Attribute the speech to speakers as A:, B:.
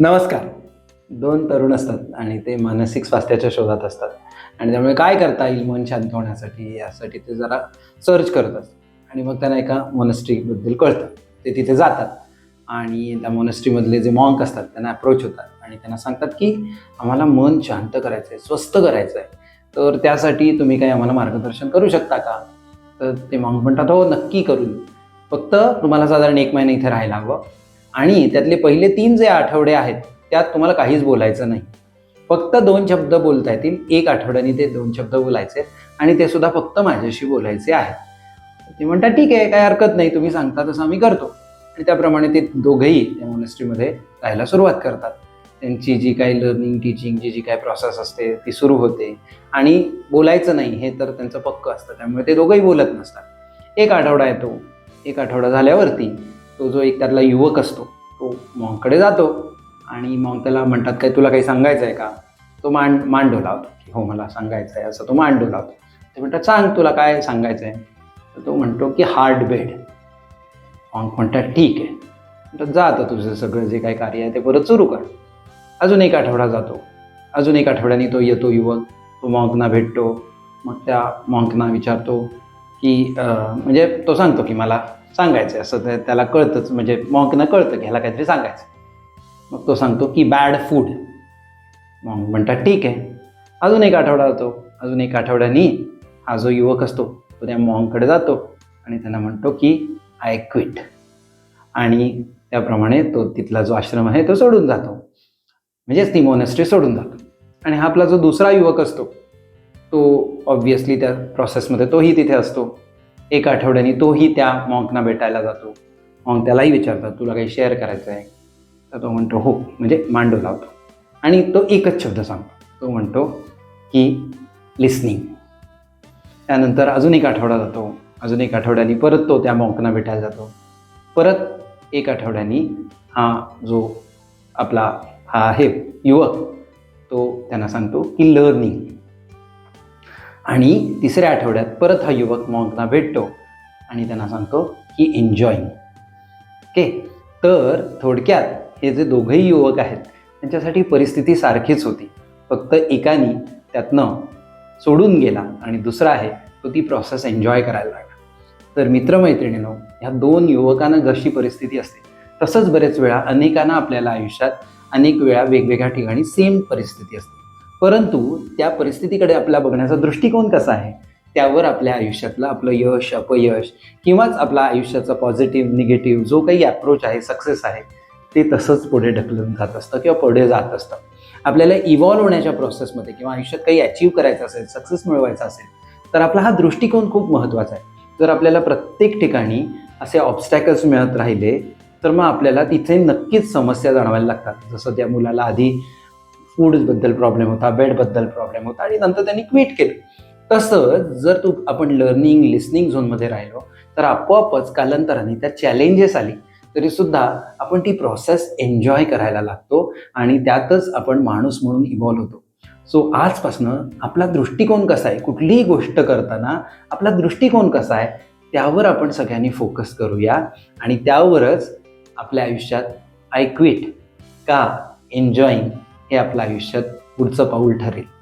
A: नमस्कार. दोन तरुण असतात आणि ते मानसिक स्वास्थ्याच्या शोधात असतात. आणि त्यामुळे काय करता येईल मन शांत होण्यासाठी यासाठी ते जरा सर्च करत असतात. आणि मग त्यांना एका मोनेस्ट्रीबद्दल कळतं. ते तिथे जातात. आणि त्या मोनेस्ट्रीमधले जे मॉन्क असतात त्यांना अप्रोच होतात. आणि त्यांना सांगतात की आम्हाला मन शांत करायचं आहे स्वस्थ करायचं आहे तर त्यासाठी तुम्ही काही आम्हाला मार्गदर्शन करू शकता का? तर ते मॉन्क म्हणतात हो नक्की करू फक्त तुम्हाला साधारण एक महिना इथे राहायला हवं. आणि त्यातले पहिले तीन जे आठवडे आहेत त्यात तुम्हाला काहीच बोलायचं नाही. फक्त दोन शब्द बोलता येतील एक आठवड्याने ते दोन शब्द बोलायचे आणि ते सुद्धा फक्त माझ्याशी बोलायचे आहेत. ते म्हणतात ठीक आहे काय हरकत नाही तुम्ही सांगता तसं आम्ही करतो. आणि त्याप्रमाणे ते दोघंही त्या मोनेस्ट्रीमध्ये राहायला सुरुवात करतात. त्यांची जी काही लर्निंग टीचिंगची जी काय प्रोसेस असते ती सुरू होते. आणि बोलायचं नाही हे तर त्यांचं पक्क असतं त्यामुळे ते दोघंही बोलत नसतात. एक आठवडा येतो एक आठवडा झाल्यावरती तो जो एक त्यातला युवक असतो तो मॉंगकडे जातो आणि मग त्याला म्हणतात काय तुला काही सांगायचं आहे का? तो मांड मांडू लावतो की हो मला सांगायचं आहे असं तो मांडू लावतो ते म्हणतात सांग तुला काय सांगायचं आहे तर तो म्हणतो की हार्ड बेड मॉंग म्हणतात ठीक आहे. म्हणतात जा आता तुझं सगळं जे काही कार्य आहे ते परत सुरू कर. अजून एक आठवडा जातो. अजून एक आठवड्याने तो येतो युवक. तो मॉंकना भेटतो. मग त्या मॉंकना विचारतो की म्हणजे तो सांगतो की मला सांगायचं आहे असं त्याला कळतंच म्हणजे मॉंकनं कळतं की ह्याला काहीतरी सांगायचं मग तो सांगतो की बॅड फूड. मग म्हणतात ठीक आहे. अजून एक आठवडा जातो अजून एक आठवड्यानी हा जो युवक असतो तो त्या मॉंगकडे जातो आणि त्यांना म्हणतो की आय क्विट. आणि त्याप्रमाणे तो तिथला जो आश्रम आहे तो सोडून जातो. म्हणजेच ती मोनेस्ट्री सोडून जातो. आणि हा आपला जो दुसरा युवक असतो तो ऑब्व्हियसली त्या प्रोसेसमध्ये तोही तिथे असतो. एक आठवड्याने तोही त्या मॉंकना भेटायला जातो. मॉंक त्यालाही विचारतात तुला काही शेअर करायचं आहे तर तो म्हणतो हो. म्हणजे मांडू लावतो. आणि तो एकच शब्द सांगतो. तो म्हणतो की लिस्निंग त्यानंतर अजून एक आठवडा जातो. अजून एक आठवड्यानी परत तो त्या मॉंकना भेटायला जातो. परत एक आठवड्यानी हा जो आपला हा आहे युवक तो त्यांना सांगतो की लर्निंग आणि तिसऱ्या आठवड्यात परत हा युवक मॉन्कना भेटतो आणि त्यांना सांगतो की एन्जॉईंग ओके तर थोडक्यात हे जे दोघंही युवक आहेत त्यांच्यासाठी परिस्थिती सारखीच होती. फक्त एकानी त्यातनं सोडून गेला आणि दुसरा आहे तो ती प्रोसेस एन्जॉय करायला लागला. तर मित्रमैत्रिणींनो ह्या दोन युवकांना जशी परिस्थिती असते तसंच बरेच वेळा अनेकांना आपल्याला आयुष्यात अनेक वेळा वेगवेगळ्या ठिकाणी सेम परिस्थिती असते. परंतु त्या परिस्थितीकडे आपला बघण्याचा दृष्टिकोन कसा आहे त्यावर आपल्या आयुष्यातलं आपलं यश अपयश किंवाच आपला आयुष्याचा पॉझिटिव्ह निगेटिव्ह जो काही अप्रोच आहे सक्सेस आहे ते तसंच पुढे ढकलून जात असतं किंवा पुढे जात असतं. आपल्याला इव्हॉल्व्ह होण्याच्या प्रोसेसमध्ये किंवा आयुष्यात काही अचीव्ह करायचं असेल सक्सेस मिळवायचा असेल तर आपला हा दृष्टिकोन खूप महत्त्वाचा आहे. जर आपल्याला प्रत्येक ठिकाणी असे ऑब्स्टॅकल्स मिळत राहिले तर मग आपल्याला तिथे नक्कीच समस्या जाणवायला लागतात. जसं त्या मुलाला आधी फूडबद्दल प्रॉब्लेम होता बेडबद्दल प्रॉब्लेम होता आणि नंतर त्यांनी क्विट केलं. तसंच जर तू आपण लर्निंग लिस्निंग झोनमध्ये राहिलो तर आपोआपच कालांतराने त्या चॅलेंजेस आली तरी सुद्धा आपण ती प्रोसेस एन्जॉय करायला लागतो आणि त्यातच आपण माणूस म्हणून इव्हॉल्व्ह होतो. सो आजपासनं आपला दृष्टिकोन कसा आहे कुठलीही गोष्ट करताना आपला दृष्टिकोन कसा आहे त्यावर आपण सगळ्यांनी फोकस करूया आणि त्यावरच आपल्या आयुष्यात आय क्विट का एन्जॉईंग हे आपल्या आयुष्यात पुढचं पाऊल ठरेल.